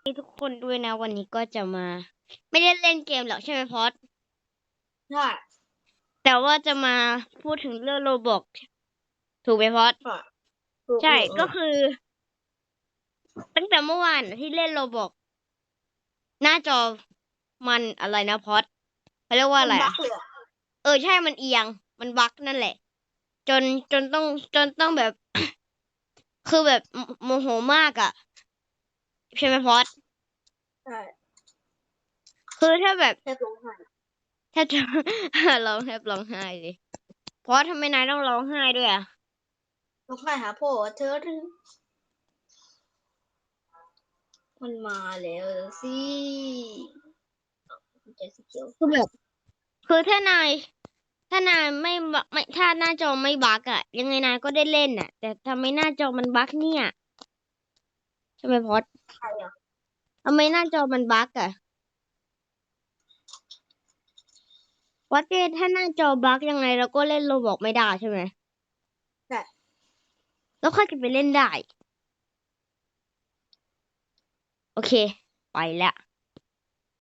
ให้ทุกคนด้วยนะวันนี้ก็จะมา ไม่ได้เล่นเกมหรอกใช่ไหมพอดใช่แต่ว่าจะมาพูดถึงเรื่องโรบอกถูกไหมพอดค่ะใช่ก็คือ ตั้งแต่เมื่อวานน่ะที่เล่นโรบอกหน้าจอมันอะไรนะพอดเขาเรียกว่าอะไรบัอะกเลยอะเออใช่มันเอียง มันบั๊กนั่นแหละ จนจนต้องจนต้องแบบ คือแบบโมโมโหมากอะ่ะ ใช่ไหมพอดใช่คือถ้าแบบแค่ร้องไห้ถ้าจะ ร้องแทบร้องไห้เลยพอดทำไมนายต้องร้องไห้ด้วยอะร้องไห้หาพ่อเธอถึงมันมาแล้วสิใจสีเขียวคือแบบ คือถ้านาย ถ้านายไม่บั๊กไม่ถ้าหน้าจอไม่บั๊กอะยังไงนายก็ได้เล่นน่ะแต่ทำไมหน้าจอมันบั๊กเนี่ย ใช่ไหมพอดใครอะทำไมหน้าจอมันบั๊กอะวัดเจถ้าหน้าจอบั๊กยังไงเราก็เล่นโรบอกไม่ได้ใช่ไหมใช่แล้วค่อยจะไปเล่นได้ โอเค ไปแล้ว